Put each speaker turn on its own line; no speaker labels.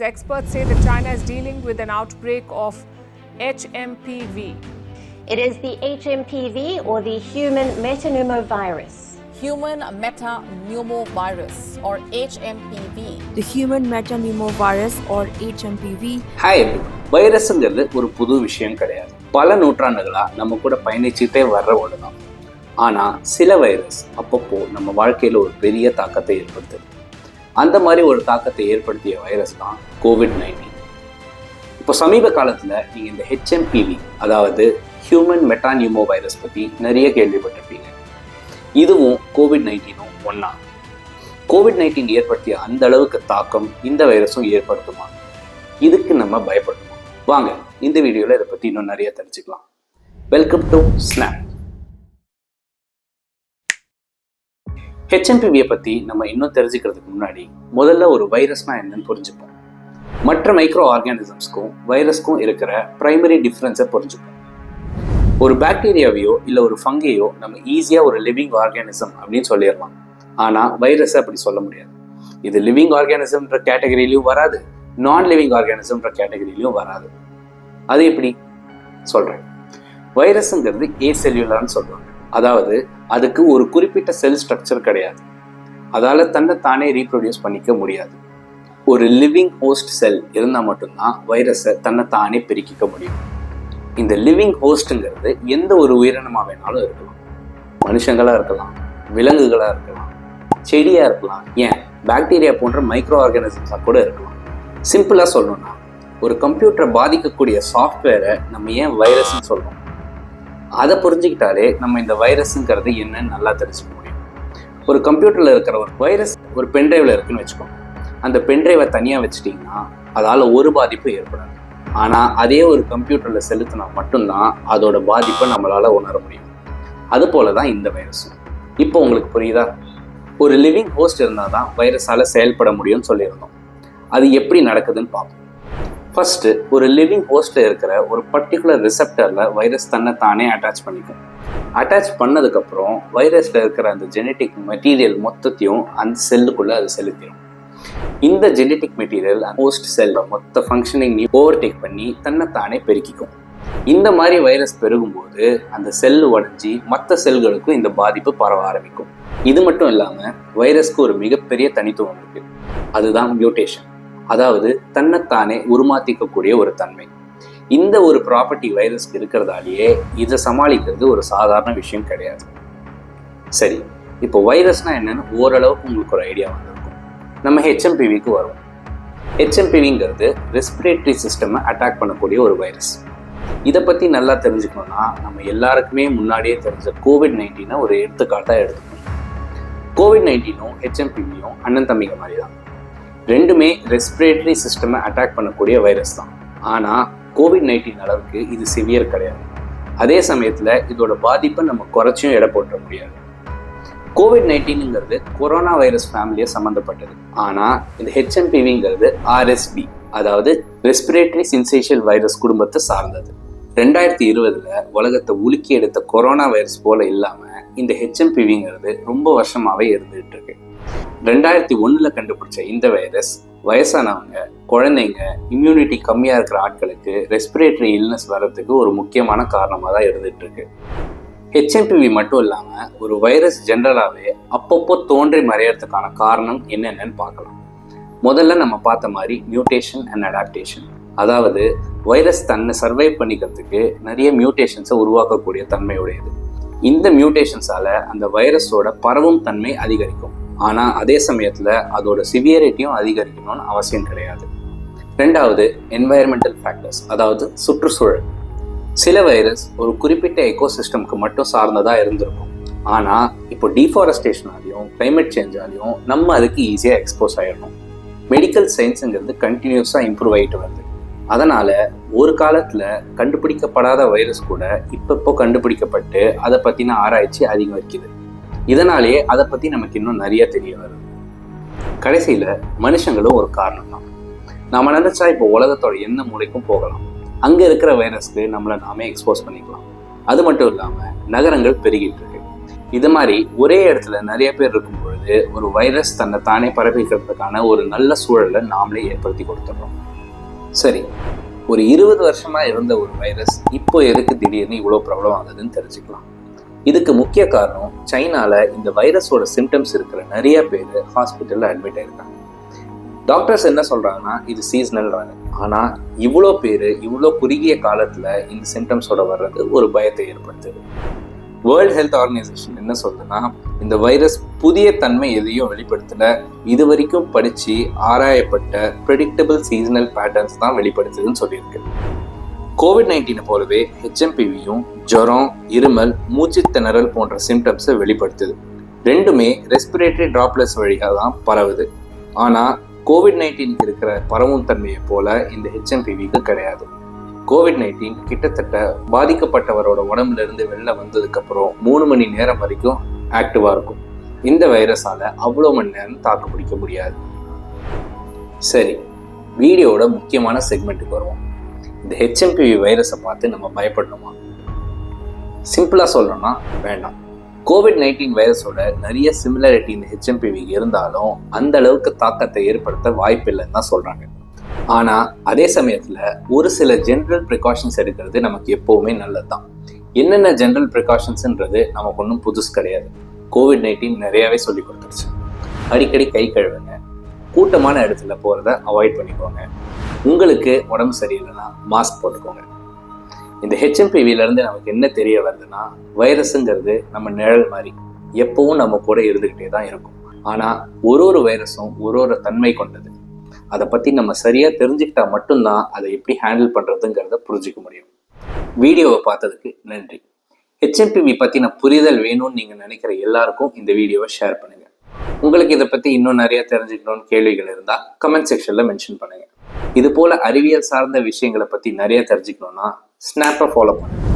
Philippines, experts say that China is dealing with an outbreak of HMPV.
It is the HMPV or the human metapneumovirus.
human metapneumovirus or HMPV.
the human metapneumovirus or HMPV
ஹாய் வைரஸ்ங்கிறது ஒரு புது விஷயம் கிடையாது பல நூற்றாண்டுகளா நம்ம கூட பயணிச்சுட்டே வர்ற ஒன்று தான் ஆனால் சில வைரஸ் அப்பப்போ நம்ம வாழ்க்கையில் ஒரு பெரிய தாக்கத்தை ஏற்படுத்துது அந்த மாதிரி ஒரு தாக்கத்தை ஏற்படுத்திய வைரஸ் தான் கோவிட் நைன்டீன் இப்போ சமீப காலத்தில் நீங்கள் இந்த ஹெச்எம்பிவி அதாவது ஹியூமன் மெட்டானியூமோ வைரஸ் பற்றி நிறைய கேள்விப்பட்டிருப்பீங்க. இதுவும் கோவிட் நைன்டீனும் ஒன்றா கோவிட் நைன்டீன் ஏற்படுத்திய அந்த அளவுக்கு தாக்கம் இந்த வைரஸும் ஏற்படுத்துமா? இதுக்கு நம்ம பயப்படணும் வாங்க இந்த வீடியோவில் இதை பற்றி இன்னும் நிறைய தெரிஞ்சுக்கலாம். வெல்கம் டு ஸ்னாப் ஹெச்எம்பிவியை பற்றி நம்ம இன்னும் தெரிஞ்சுக்கிறதுக்கு முன்னாடி முதல்ல ஒரு வைரஸ்னா என்னன்னு புரிஞ்சுப்போம். மற்ற மைக்ரோ ஆர்கானிசம்ஸ்க்கும் வைரஸ்க்கும் இருக்கிற பிரைமரி டிஃப்ரென்ஸை புரிஞ்சுப்போம். ஒரு பாக்டீரியாவையோ இல்லை ஒரு ஃபங்கையோ நம்ம ஈஸியாக ஒரு லிவிங் ஆர்கானிசம் அப்படின்னு சொல்லிடலாம். ஆனால் வைரஸை அப்படி சொல்ல முடியாது. இது லிவிங் ஆர்கானிசம்ன்ற கேட்டகரியிலையும் வராது நான் லிவிங் ஆர்கானிசம்ன்ற கேட்டகரியிலையும் வராது. அது எப்படி? சொல்கிறேன் வைரஸுங்கிறது ஏ செல்யூலர்னு சொல்லுவாங்க. அதாவது அதுக்கு ஒரு குறிப்பிட்ட செல் ஸ்ட்ரக்சர் கிடையாது. அதால் தன்னை தானே ரீப்ரொடியூஸ் பண்ணிக்க முடியாது. ஒரு லிவிங் ஹோஸ்ட் செல் இருந்தால் மட்டும்தான் வைரஸை தன்னை தானே பெருக்கிக்க முடியும். இந்த லிவிங் ஹோஸ்ட்டுங்கிறது எந்த ஒரு உயிரினமாக வேணாலும் இருக்கலாம். மனுஷங்களாக இருக்கலாம் விலங்குகளாக இருக்கலாம் செடியாக இருக்கலாம் ஏன்? பாக்டீரியா போன்ற மைக்ரோ ஆர்கானிசம்ஸாக கூட இருக்கலாம். சிம்பிளாக சொல்லணும்னா ஒரு கம்ப்யூட்டரை பாதிக்கக்கூடிய சாஃப்ட்வேரை நம்ம ஏன் வைரஸ்ன்னு சொல்கிறோம் அதை புரிஞ்சுக்கிட்டாலே நம்ம இந்த வைரஸுங்கிறது என்னன்னு நல்லா தெரிஞ்சுக்க முடியும். ஒரு கம்ப்யூட்டரில் இருக்கிற ஒரு வைரஸ் ஒரு பென்ட்ரைவில் இருக்குன்னு வச்சுக்கோங்க. அந்த பென்ட்ரைவை தனியாக வச்சுட்டிங்கன்னா அதால் ஒரு பாதிப்பு ஏற்படாது. ஆனால் அதே ஒரு கம்ப்யூட்டரில் செலுத்தினா மட்டும்தான் அதோட பாதிப்பை நம்மளால் உணர முடியும். அது போல தான் இந்த வைரஸும். இப்போ உங்களுக்கு புரியுதா? ஒரு லிவிங் ஹோஸ்ட் இருந்தால் தான் வைரஸால் செயல்பட முடியும்னு சொல்லியிருந்தோம். அது எப்படி நடக்குதுன்னு பார்ப்போம் ஃபஸ்ட்டு ஒரு லிவிங் ஹோஸ்ட்டில் இருக்கிற ஒரு பர்டிகுலர் ரிசெப்டரில் வைரஸ் தன்னை தானே அட்டாச் பண்ணிக்கும். அட்டாச் பண்ணதுக்கப்புறம் வைரஸில் இருக்கிற அந்த ஜெனட்டிக் மெட்டீரியல் மொத்தத்தையும் அந்த செல்லுக்குள்ளே அது செலுத்திடும் இந்த ஜெனட்டிக் மெட்டீரியல் ஹோஸ்ட் செல்ல மொத்த ஃபங்க்ஷனிங் ஓவர்டேக் பண்ணி தன்னை தானே பெருக்கிக்கும். இந்த மாதிரி வைரஸ் பெருகும்போது அந்த செல் உடஞ்சி மற்ற செல்களுக்கும் இந்த பாதிப்பு பரவ ஆரம்பிக்கும். இது மட்டும் இல்லாமல் வைரஸ்க்கு ஒரு மிகப்பெரிய தனித்துவம் இருக்குது அதுதான் மியூட்டேஷன் அதாவது தன்னைத்தானே உருமாத்திக்கக்கூடிய ஒரு தன்மை. இந்த ஒரு ப்ராப்பர்ட்டி வைரஸ்க்கு இருக்கிறதாலேயே இதை சமாளிக்கிறது ஒரு சாதாரண விஷயம் கிடையாது. சரி இப்போ வைரஸ்னால் என்னென்னு ஓரளவுக்கு உங்களுக்கு ஒரு ஐடியா வந்திருக்கும். நம்ம ஹெச்எம்பிவிக்கு வரும் ஹெச்எம்பிவிங்கிறது ரெஸ்பிரேட்டரி சிஸ்டமை அட்டாக் பண்ணக்கூடிய ஒரு வைரஸ் இதை பற்றி நல்லா தெரிஞ்சுக்கணும்னா நம்ம எல்லாருக்குமே முன்னாடியே தெரிஞ்ச கோவிட் நைன்டீனை ஒரு எடுத்துக்காட்டாக எடுத்துக்கணும். கோவிட் நைன்டீனும் ஹெச்எம்பிவியும் அண்ணன் தம்பிங்க மாதிரி தான் ரெண்டுமே ரெஸ்பிரேட்டரி சிஸ்டமை அட்டாக் பண்ணக்கூடிய வைரஸ் தான். ஆனால் கோவிட் நைன்டீன் அளவுக்கு இது சிவியர் கிடையாது. அதே சமயத்தில் இதோட பாதிப்பை நம்ம குறைச்சியும் எடை போட்ட முடியாது. கோவிட் நைன்டீனுங்கிறது கொரோனா வைரஸ் ஃபேமிலியை சம்மந்தப்பட்டது ஆனால் இந்த ஹெச்எம்பிவிங்கிறது ஆர்எஸ்பி அதாவது ரெஸ்பிரேட்டரி சின்சேஷியல் வைரஸ் குடும்பத்தை சார்ந்தது. ரெண்டாயிரத்தி இருபதில் உலகத்தை உலுக்கி எடுத்த கொரோனா வைரஸ் போல இல்லாமல் இந்த ஹெச்எம்பிவிங்கிறது ரொம்ப வருஷமாகவே இருந்துகிட்டு இருக்கு. ரெண்டாயிரத்தி ஒன்றில் கண்டுபிடிச்ச இந்த வைரஸ் வயசானவங்க குழந்தைங்க இம்யூனிட்டி கம்மியாக இருக்கிற ஆட்களுக்கு ரெஸ்பிரேட்டரி இல்னஸ் வர்றதுக்கு ஒரு முக்கியமான காரணமாக தான் இருந்துட்டு இருக்கு ஹெச்எம்பிவி மட்டும் இல்லாமல் ஒரு வைரஸ் ஜென்ரலாகவே அப்பப்போ தோன்றி மறையறதுக்கான காரணம் என்னென்னு பார்க்கலாம். முதல்ல நம்ம பார்த்த மாதிரி மியூட்டேஷன் அண்ட் அடாப்டேஷன் அதாவது வைரஸ் தன்னை சர்வைவ் பண்ணிக்கிறதுக்கு நிறைய மியூட்டேஷன்ஸை உருவாக்கக்கூடிய தன்மையுடையது. இந்த மியூட்டேஷன்ஸால் அந்த வைரஸோட பரவும் தன்மை அதிகரிக்கும். ஆனால் அதே சமயத்தில் அதோட சிவியரிட்டியும் அதிகரிக்கணும்னு அவசியம் கிடையாது. ரெண்டாவது என்வாயர்மெண்டல் ஃபேக்டர்ஸ் அதாவது சுற்றுச்சூழல். சில வைரஸ் ஒரு குறிப்பிட்ட எக்கோசிஸ்டம்க்கு மட்டும் சார்ந்ததாக இருந்திருக்கும். ஆனால் இப்போ டீஃபாரஸ்டேஷனாலையும் கிளைமேட் சேஞ்சாலையும் நம்ம அதுக்கு ஈஸியாக எக்ஸ்போஸ் ஆகிடணும் மெடிக்கல் சயின்ஸுங்கிறது கண்டினியூஸாக இம்ப்ரூவ் ஆகிட்டு வருது. அதனால் ஒரு காலத்தில் கண்டுபிடிக்கப்படாத வைரஸ் கூட இப்பப்போ கண்டுபிடிக்கப்பட்டு அதை பற்றின ஆராய்ச்சி அதிகரிக்குது. இதனாலேயே அதை பற்றி நமக்கு இன்னும் நிறைய தெரிய வருது. கடைசியில் மனுஷங்களும் ஒரு காரணம் தான் நம்ம நினச்சா இப்போ உலகத்தோட எந்த மூலைக்கும் போகலாம். அங்கே இருக்கிற வைரஸ்க்கு நம்மளை நாமே எக்ஸ்போஸ் பண்ணிக்கலாம். அது மட்டும் இல்லாமல் நகரங்கள் பெருகிட்டு இருக்கு. இது மாதிரி ஒரே இடத்துல நிறைய பேர் இருக்கும் பொழுது ஒரு வைரஸ் தன்னை தானே பரப்பிக்கிறதுக்கான ஒரு நல்ல சூழலை நாமளே ஏற்படுத்தி கொடுத்துட்றோம். சரி ஒரு இருபது வருஷமா இருந்த ஒரு வைரஸ் இப்போ எதுக்கு திடீர்னு இவ்வளோ ப்ராப்ளம் ஆகுதுன்னு தெரிஞ்சுக்கலாம். இதுக்கு முக்கிய காரணம் சைனால இந்த வைரஸோட சிம்டம்ஸ் இருக்கிற நிறைய பேர் ஹாஸ்பிட்டல்ல அட்மிட் ஆயிருக்காங்க. டாக்டர்ஸ் என்ன சொல்றாங்கன்னா இது சீசனல்றாங்க ஆனா இவ்வளோ பேர் இவ்வளோ குறுகிய காலத்துல இந்த சிம்டம்ஸோட வர்றது ஒரு பயத்தை ஏற்படுத்துது. வேர்ல்ட் ஹெல்த் ஆர்கனைசேஷன் என்ன சொல்லுதுன்னா இந்த வைரஸ் புதிய தன்மை எதையும் வெளிப்படுத்தல இது வரைக்கும் படித்து ஆராயப்பட்ட ப்ரெடிக்டபிள் சீசனல் பேட்டர்ன்ஸ் தான் வெளிப்படுத்துதுன்னு சொல்லியிருக்கு. கோவிட் நைன்டீனை போலவே ஹெச்எம்பிவியும் ஜுரம் இருமல் மூச்சு திணறல் போன்ற சிம்டம்ஸை வெளிப்படுத்துது. ரெண்டுமே ரெஸ்பிரேட்டரி டிராப்லெட்ஸ் வழியாக தான் பரவுது. ஆனால் கோவிட் நைன்டீனுக்கு இருக்கிற பரவும் தன்மையை போல இந்த ஹெச்எம்பிவிக்கு கிடையாது. கோவிட் நைன்டீன் கிட்டத்தட்ட பாதிக்கப்பட்டவரோட உடம்புல இருந்து வெளில வந்ததுக்கப்புறம் மூணு மணி நேரம் வரைக்கும் ஆக்டிவாக இருக்கும். இந்த வைரஸால் அவ்வளோ மணி நேரம் தாக்கு பிடிக்க முடியாது. சரி வீடியோவோட முக்கியமான செக்மெண்ட்டுக்கு வருவோம். இந்த ஹெச்எம்பிவி வைரஸை பார்த்து நம்ம பயப்படணுமா? சிம்பிளாக சொல்லணும்னா வேண்டாம். கோவிட் நைன்டீன் வைரஸோட நிறைய சிமிலாரிட்டி இந்த ஹெச்எம்பிவி இருந்தாலும் அந்த அளவுக்கு தாக்கத்தை ஏற்படுத்த வாய்ப்பில்லைன்னு தான் சொல்கிறாங்க ஆனால் அதே சமயத்தில் ஒரு சில ஜென்ரல் ப்ரிகாஷன்ஸ் எடுக்கிறது நமக்கு எப்போவுமே நல்லது தான் என்னென்ன ஜென்ரல் ப்ரிகாஷன்ஸ்ன்றது நமக்கு ஒன்றும் புதுசு கிடையாது. கோவிட் நைன்டீன் நிறையாவே சொல்லி கொடுத்துருச்சு. அடிக்கடி கை கழுவுங்க. கூட்டமான இடத்துல போகிறத அவாய்ட் பண்ணிக்கோங்க. உங்களுக்கு உடம்பு சரியில்லைன்னா மாஸ்க் போட்டுக்கோங்க. இந்த ஹெச்எம்பிவில இருந்து நமக்கு என்ன தெரிய வருதுன்னா வைரஸுங்கிறது நம்ம நிழல் மாதிரி எப்பவும் நம்ம கூட இருந்துக்கிட்டே தான் இருக்கும். ஆனால் ஒரு ஒரு வைரஸும் ஒரு ஒரு தன்மை கொண்டது. அதை பற்றி நம்ம சரியாக தெரிஞ்சுக்கிட்டா மட்டும்தான் அதை எப்படி ஹேண்டில் பண்ணுறதுங்கிறத புரிஞ்சிக்க முடியும். வீடியோவை பார்த்ததுக்கு நன்றி. ஹெச்எம்பிவி பற்றின புரிதல் வேணும்னு நீங்கள் நினைக்கிற எல்லாருக்கும் இந்த வீடியோவை ஷேர் பண்ணுங்கள் உங்களுக்கு இதை பற்றி இன்னும் நிறையா தெரிஞ்சுக்கணும்னு கேள்விகள் இருந்தால் கமெண்ட் செக்ஷனில் மென்ஷன் பண்ணுங்கள் இது போல அறிவியல் சார்ந்த விஷயங்களை பத்தி நிறைய தெரிஞ்சுக்கணும்னா ஸ்னாப்பை ஃபாலோ பண்ணுங்க